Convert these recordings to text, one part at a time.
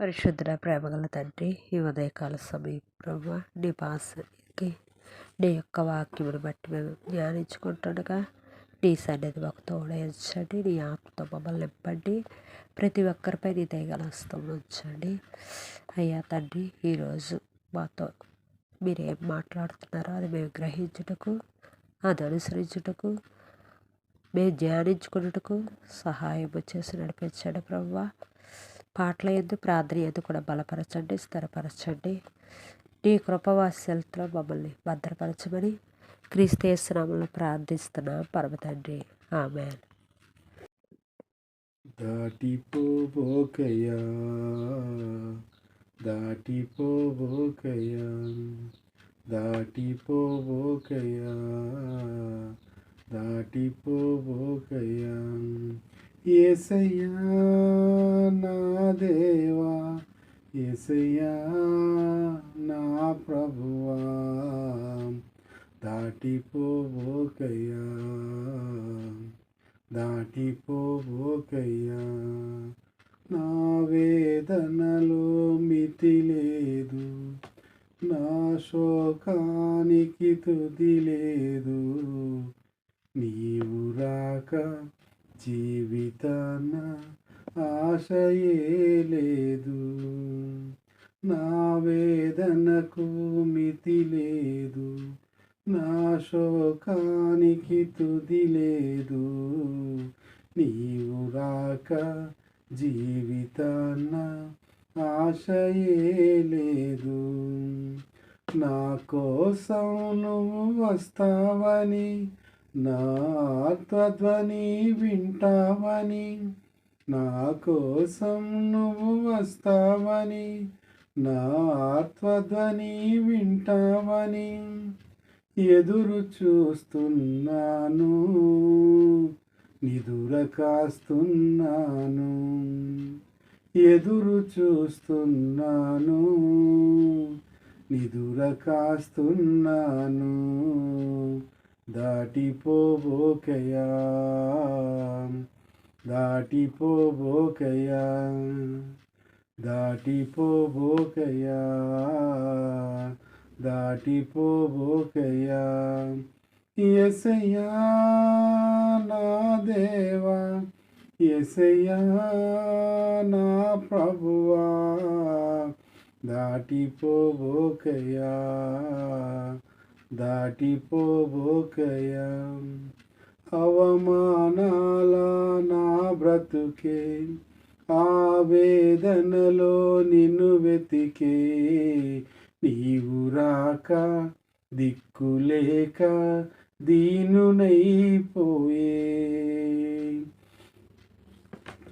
పరిశుద్ధ ప్రేమగల తండ్రి ఈ ఉదయకాల సమయం ప్రభు నీ పాసకి నీ యొక్క వాక్యమును బట్టి మేము ధ్యానించుకుంటుండగా నీ సన్నిధి ఒక తోడయించండి నీ ఆత్మతో మమ్మల్ని నింపండి ప్రతి ఒక్కరిపై నీ దయగల హస్తం ఉంచండి. అయ్యా తండ్రి ఈరోజు మాతో మీరు ఏం మాట్లాడుతున్నారో అది మేము గ్రహించుటకు అది అనుసరించుటకు మేము ధ్యానించుకున్నటకు సహాయం చేసి నడిపించండి ప్రభు. పాటల ఎందు ప్రార్థన ఎందు కూడా బలపరచండి స్థిరపరచండి. నీ కృపవాసలతో మమ్మల్ని భద్రపరచమని క్రీస్తేశ్వరంలో ప్రార్థిస్తున్నాం. పరమ తండ్రి. ఆమె దాటిపోబోకయ్యా దాటిపోబోకయ్యా దాటిపోబోకయ్యా దాటిపోబోకయ్యా. ఏసయ్యా నా దేవా ఏసయ్యా నా ప్రభువా దాటిపోబోకయ్యా దాటిపోబోకయ్యా. నా వేదనలో మితి లేదు నా శోకానికి తుది లేదు నీవు రాక జీవితాన ఆశయే లేదు. నా వేదనకు మితి లేదు. నా శోకానికి తుది లేదు. నీవు రాక జీవితాన్న ఆశయే లేదు. నా కోసం నువ్వు వస్తావని నా ఆత్మధ్వని వింటావని నా కోసం నువ్వు వస్తావని నా ఆత్మధ్వని వింటావని ఎదురు చూస్తున్నాను నిదుర కాస్తున్నాను ఎదురు చూస్తున్నాను నిదుర కాస్తున్నాను. దాటిపోబోకయా దాటిపోబోకయా దాటిపోబోకయా దాటిపోబోకయ్యా ఎసయ్యా నా దేవా ఎసయ్యా నా ప్రభువా దాటిపోబోకయ్యా దాటిపోబోకయ్యా అవమానాల నా బ్రతుకే ఆవేదనలో నిన్ను వెతికే. నీవు రాక దిక్కులేక దీనునైపోయే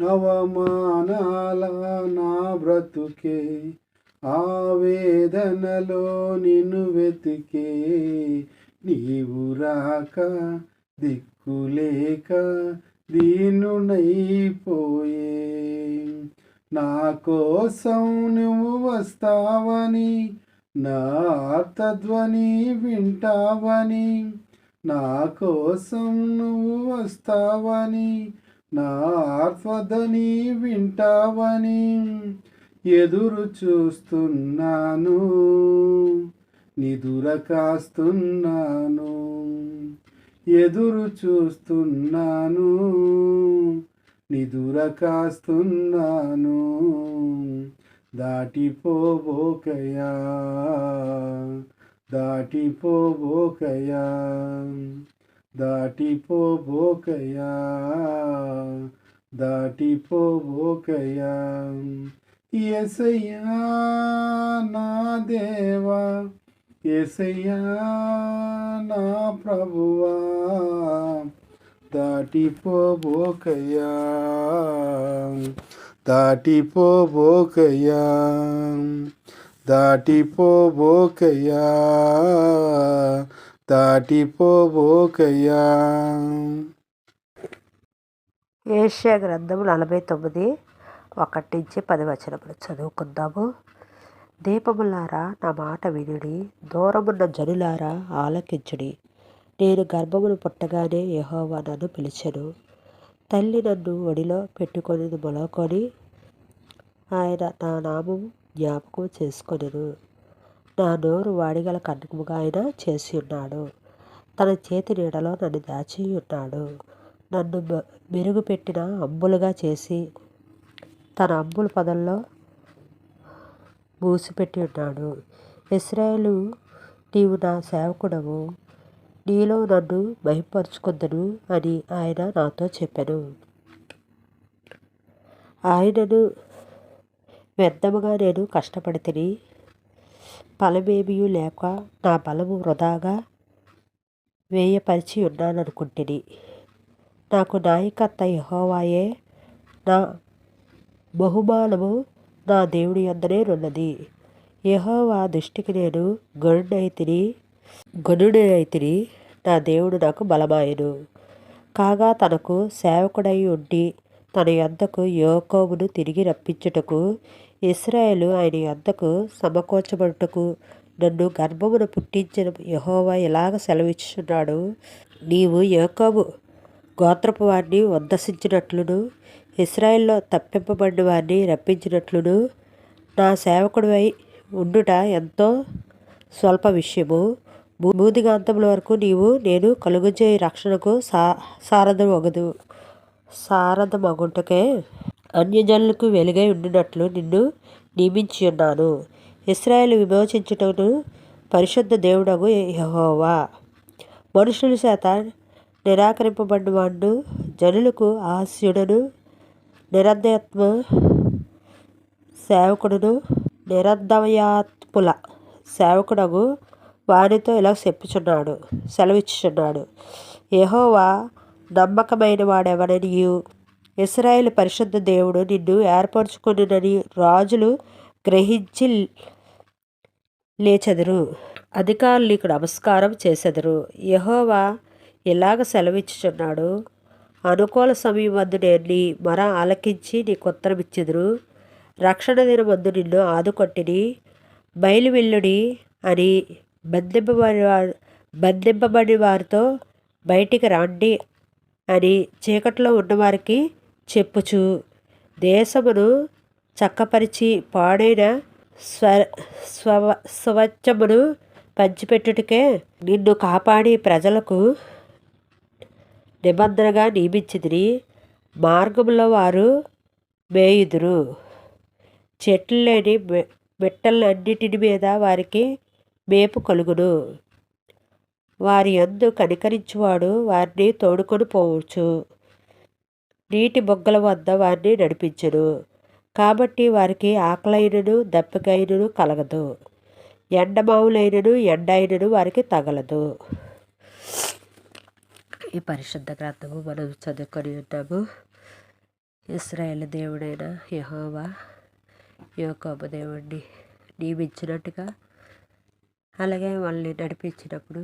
అవమానాల నా బ్రతుకే ఆవేదనలో నిన్ను వెతికే నీవు రాక దిక్కులేక దీనునైపోయే నా కోసం నువ్వు వస్తావని నా ఆర్తధ్వని వింటావని నా కోసం నువ్వు వస్తావని నా ఆర్తధ్వని వింటావని ఎదురు చూస్తున్నాను నిదుర కాస్తున్నాను. ఎదురు చూస్తున్నాను నిదుర కాస్తున్నాను. దాటిపోబోకయా దాటిపోబోకయా దాటిపోబోకయా దాటిపోబోకయా. ఎసయ్యా నా దేవా ఎసయ్యా నా ప్రభువా దాటిపోబోకయ్యా దాటిపోబోకయ్యా దాటిపోబోకయ్యా దాటిపోబోకయ్యా. ఏషియా గ్రంథము నలభై తొమ్మిది. ఒకటి నుంచి పది వచనములు చదువుకుందాము. దీపములారా నా మాట వినుడి. దూరమున్న జనులారా ఆలకించుడి. నేను గర్భమును పుట్టగానే యహోవా నన్ను పిలిచెను. తల్లి నన్ను ఒడిలో పెట్టుకొని మొలకొని ఆయన నా నామం జ్ఞాపకం చేసుకొనెను. నా నోరు వాడిగల కన్నముగా ఆయన చేసి ఉన్నాడు. తన చేతి నీడలో నన్ను దాచి ఉన్నాడు. నన్ను మెరుగుపెట్టిన అంబులుగా చేసి తన అమ్ముల పదంలో మూసిపెట్టి ఉన్నాడు. ఇస్రాయేలు నీవు నా సేవకుడవు. నీలో నన్ను మహిపరుచుకుందను అని ఆయన నాతో చెప్పాను ఆయనను వ్యర్థముగా నేను కష్టపడి ఫలమేమీ లేక నా బలము వృధాగా వేయపరిచి ఉన్నాననుకుంటుని. నాకు నాయకత్త యహోవాయే నా బహుమానము నా దేవుడి అందరే ఉన్నది యహోవా దృష్టికి నేను గనుడైతిని గనుడైతిని నా దేవుడు నాకు బలమాయను. కాగా తనకు సేవకుడై ఉండి తన యొద్దకు యోకోమును తిరిగి రప్పించుటకు ఇస్రాయేలు ఆయన యొద్దకు సమకూర్చబడుటకు నన్ను గర్భమును పుట్టించిన యహోవా ఇలాగ సెలవిచ్చుచున్నాడు? నీవు యోకోము గోత్రపు వారిని ఉద్దసించినట్లును ఇస్రాయేల్లో తప్పింపబడిన వారిని రప్పించినట్లును. నా సేవకుడివై ఉండుట ఎంతో స్వల్ప విషయము. బూదిగాంతముల వరకు నీవు నేను కలుగుజే రక్షణకు సా సారథమగదు సారథమగుంటకే అన్యజనులకు వెలుగై ఉండినట్లు నిన్ను నియమించి ఉన్నాను. ఇస్రాయేల్ విమోచించుటను పరిశుద్ధ దేవుడగు యహోవా. మనుషుల చేత నిరాకరింపబడిన వాడు జనులకు ఆస్యుడను నిరర్ధయాత్మ సేవకుడును నిరర్ధమయాత్ముల సేవకుడగు వారితో ఇలా చెప్పుచున్నాడు సెలవిచ్చుచున్నాడు. యహోవా నమ్మకమైన వాడెవననియు ఇస్రాయేల్ పరిశుద్ధ దేవుడు నిన్ను ఏర్పరచుకుని రాజులు గ్రహించి లేచెదరు అధికారులు నీకు నమస్కారం చేసెదరు. యహోవా ఇలాగ సెలవిచ్చుచున్నాడు అనుకూల సమయం వద్దు నేను మర ఆలకించి నీకు ఉత్తరం రక్షణ దినమందు నిన్ను ఆదుకొట్టిని బయలు వెల్లుడి అని బంధింపబడి వారు బంధింపబడి వారితో బయటికి రాండి అని చీకట్లో ఉన్నవారికి చెప్పుచు. దేశమును చక్కపరిచి పాడైన స్వ స్వ స్వచ్ఛమును పంచిపెట్టుటకే నిన్ను కాపాడి ప్రజలకు నిబంధనగా నియమించిదిని మార్గంలో వారు మేయుదురు. చెట్లు లేని మిట్టలన్నిటిని మీద వారికి మేపు కలుగును. వారి యందు కనికరించువాడు వారిని తోడుకొని పోవచ్చు. నీటి బొగ్గల వద్ద వారిని నడిపించను. కాబట్టి వారికి ఆకలైనను దప్పికైనను కలగదు. ఎండమావులైనను ఎండ అయినను వారికి తగలదు. ఈ పరిశుద్ధ గ్రంథము మనం చదువుకొని ఉన్నాము. ఇస్రాయేల్ దేవుడైన యహోవా యోకోబు దేవుడిని నియమించినట్టుగా అలాగే వాళ్ళని నడిపించినప్పుడు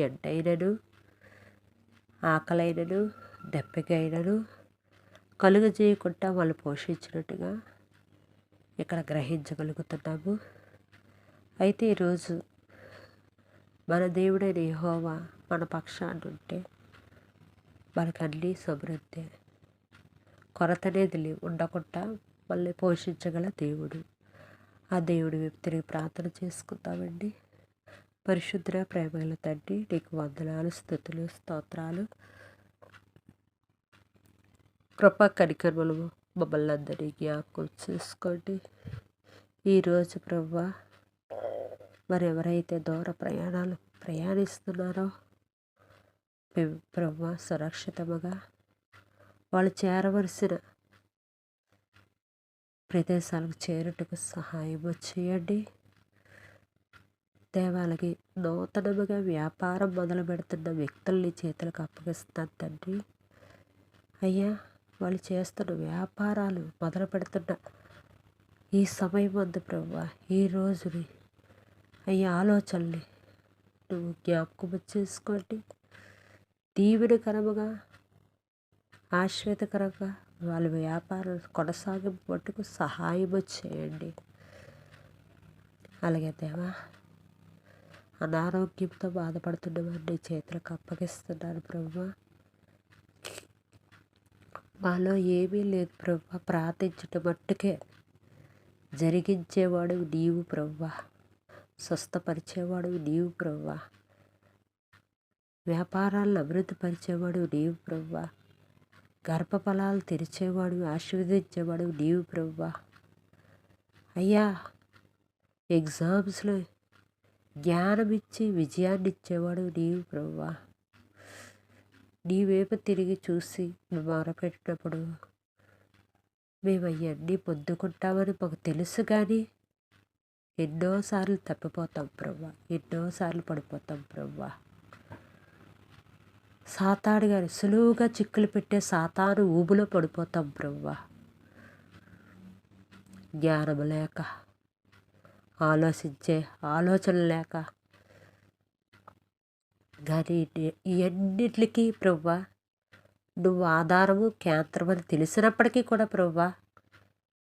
ఎండైనను ఆకలైనను దెబ్బకైనను కలుగు చేయకుండా వాళ్ళు పోషించినట్టుగా ఇక్కడ గ్రహించగలుగుతున్నాము. అయితే ఈరోజు మన దేవుడైన యహోవా మన పక్షాన్ని ఉంటే మనకన్నీ సమృద్ధి. కొరత అనేది ఉండకుండా మళ్ళీ పోషించగల దేవుడు. ఆ దేవుడి వైపు తిరిగి ప్రార్థన చేసుకుందామండి. పరిశుద్ర ప్రేమగల తండ్రి నీకు వందనాలు స్థుతులు స్తోత్రాలు. కృప కనికర్మలు మమ్మల్ని అందరినీ జ్ఞాపకం చేసుకోండి. ఈరోజు ప్రభు మరి ఎవరైతే దూర ప్రయాణాలు ప్రయాణిస్తున్నారో మేము ప్రవ్వ సురక్షితముగా వాళ్ళు చేరవలసిన ప్రదేశాలకు చేరుటకు సహాయం చేయండి. దేవాలకి నూతనముగా వ్యాపారం మొదలు పెడుతున్న వ్యక్తుల్ని చేతులకు అప్పగిస్తాను తండ్రి. అయ్యా వాళ్ళు చేస్తున్న వ్యాపారాలు మొదలు పెడుతున్న ఈ సమయం వద్దు ప్రభు ఈ రోజుని అయ్యా ఆలోచనల్ని నువ్వు జ్ఞాపకం చేసుకోండి. దీవెనకరముగా ఆశ్వేతకరంగా వాళ్ళ వ్యాపారం కొనసాగింపు మట్టుకు సహాయం చేయండి. అలాగే దేవా అనారోగ్యంతో బాధపడుతున్న వారిని చేతులకు అప్పగిస్తున్నాను ప్రభు. మాలో ఏమీ లేదు ప్రభు. ప్రార్థించటం మట్టుకే జరిగించేవాడు నీవు ప్రవ్వా స్వస్థపరిచేవాడు నీవు ప్రవ్వా వ్యాపారాలను అభివృద్ధిపరిచేవాడు నీవు ప్రవ్వా. గర్భఫలాలు తెరిచేవాడు ఆశీర్వదించేవాడు నీవు ప్రవ్వా. అయ్యా ఎగ్జామ్స్లో జ్ఞానం ఇచ్చి విజయాన్ని ఇచ్చేవాడు నీవు ప్రవ్వా. నీ వేపు తిరిగి చూసి మొరపెట్టినప్పుడు మేము అవన్నీ పొందుకుంటామని మాకు తెలుసు కానీ ఎన్నోసార్లు తప్పిపోతాం ప్రవ్వా ఎన్నోసార్లు పడిపోతాం ప్రవ్వా. సాతాడు గారు సులువుగా చిక్కులు పెట్టే సాతాను ఊబులో పడిపోతాం ప్రవ్వా. జ్ఞానం లేక ఆలోచించే ఆలోచన లేక. కానీ ఇవన్నిటికీ ప్రవ్వా నువ్వు ఆధారము కేంద్రం అని తెలిసినప్పటికీ కూడా ప్రవ్వా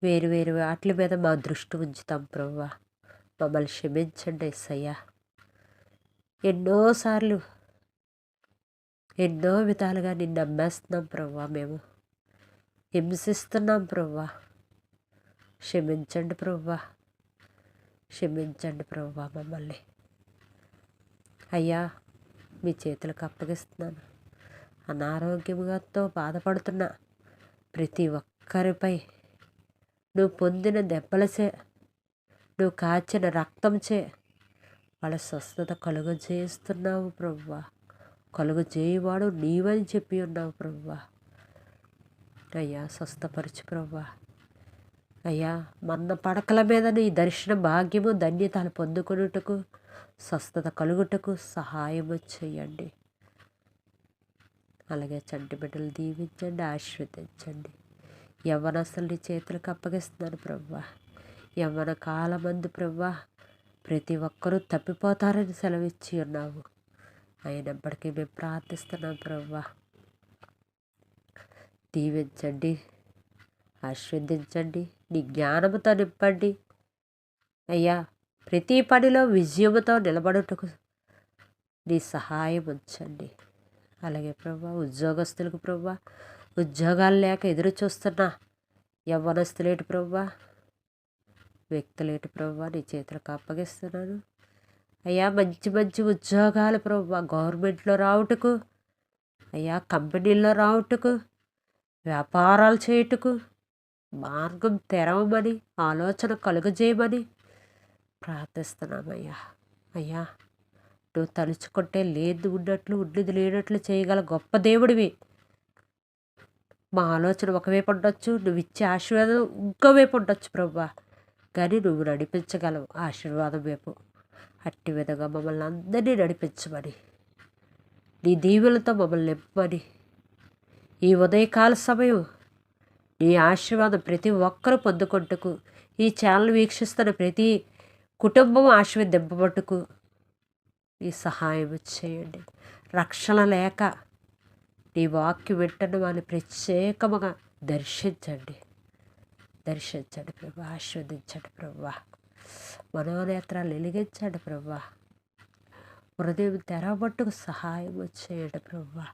వేరు వేరు వాటి మీద మా దృష్టి ఉంచుతాం ప్రవ్వా. మమ్మల్ని క్షమించండి ఎస్సయ్యా ఎన్నోసార్లు ఎన్నో విధాలుగా నిన్ను నమ్మేస్తున్నాం ప్రవ్వా మేము. హింసిస్తున్నాం ప్రవ్వా. క్షమించండి ప్రవ్వా. క్షమించండి ప్రవ్వా మమ్మల్ని. అయ్యా మీ చేతులకు అప్పగిస్తున్నాను. అనారోగ్యంగాతో బాధపడుతున్న ప్రతి ఒక్కరిపై నువ్వు పొందిన దెబ్బలచే నువ్వు కాచిన రక్తంచే వాళ్ళ స్వస్థత కలుగు చేస్తున్నావు ప్రవ్వా. కలుగు నీవని చెప్పి ఉన్నావు ప్రవ్వా. అయ్యా స్వస్థపరచు ప్రవ్వా. అయ్యా మన్న పడకల మీద నీ దర్శన భాగ్యము ధన్యతలు పొందుకున్నట్టుకు స్వస్థత కలుగుటకు సహాయము చేయండి అలాగే చంటి బిడ్డలు దీవించండి ఆశీర్వదించండి. యవ్వనస్తుల్ని చేతులకు అప్పగిస్తున్నాను ప్రవ్వా. యవ్వన కాలమందు ప్రవ్వా ప్రతి ఒక్కరూ తప్పిపోతారని సెలవిచ్చి ఉన్నావు. అయినప్పటికీ మేము ప్రార్థిస్తున్నాం ప్రవ్వా. దీవించండి ఆశీర్వదించండి నీ జ్ఞానముతో నింపండి. అయ్యా ప్రతి పనిలో విజయముతో నిలబడుటకు నీ సహాయం ఉంచండి. అలాగే ప్రభా ఉద్యోగస్తులకు ప్రభా ఉద్యోగాలు లేక ఎదురు చూస్తున్నా యవ్వనస్తులేటి ప్రభా వ్యక్తులేటి ప్రభా నీ చేతులకు అప్పగిస్తున్నాను. అయ్యా మంచి మంచి ఉద్యోగాలు ప్రభా గవర్నమెంట్లో రావుటకు అయ్యా కంపెనీల్లో రావుటకు వ్యాపారాలు చేయుటకు మార్గం తెరవమని ఆలోచన కలుగజేయమని ప్రార్థిస్తున్నామయ్యా. అయ్యా నువ్వు తలుచుకుంటే లేదు ఉన్నట్లు ఉన్నది లేనట్లు చేయగల గొప్ప దేవుడివి. మా ఆలోచన ఒకవైపు ఉండొచ్చు నువ్వు ఇచ్చే ఆశీర్వాదం ఇంకో వైపు ఉండొచ్చు ప్రభా. కానీ నువ్వు నడిపించగలవు ఆశీర్వాదం వైపు. అట్టి విధంగా మమ్మల్ని అందరినీ నడిపించమని. నీ దీవులతో మమ్మల్ని నింపమని. ఈ ఉదయకాల సమయం నీ ఆశీర్వాదం ప్రతి ఒక్కరూ పొందుకుంటకు. ఈ ఛానల్ వీక్షిస్తున్న ప్రతి కుటుంబం ఆశీర్వదింపబట్టుకు నీ సహాయం చేయండి. రక్షణ లేక నీ వాక్యం వింటున్న వారిని ప్రత్యేకముగా దర్శించండి. దర్శించండి ప్రభు. ఆశీర్వదించండి ప్రభు. మనోనేత్రాలు వెలిగించండి ప్రభు హృదయం తెరవబట్టుకు సహాయం చేయండి ప్రభు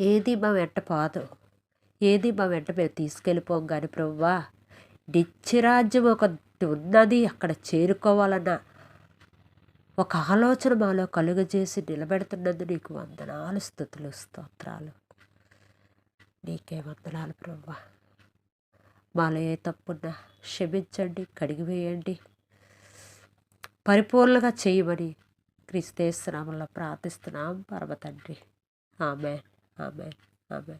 ఏది మా వెంట పోదు ఏది మా వెంట మేము తీసుకెళ్ళిపోం కానీ ప్రవ్వా నిత్యరాజ్యం ఒకటి ఉన్నది అక్కడ చేరుకోవాలన్న ఒక ఆలోచన మాలో కలుగజేసి నిలబెడుతున్నందు నీకు వందనాలు స్థుతులు స్తోత్రాలు. నీకే వందనాలు ప్రవ్వా. మాలో ఏ తప్పున్నా క్షమించండి కడిగివేయండి. పరిపూర్ణంగా చేయమని క్రీస్తేశ్వరామంలో ప్రార్థిస్తున్నాం పరమ తండ్రి ఆమె ఆమె ఆమె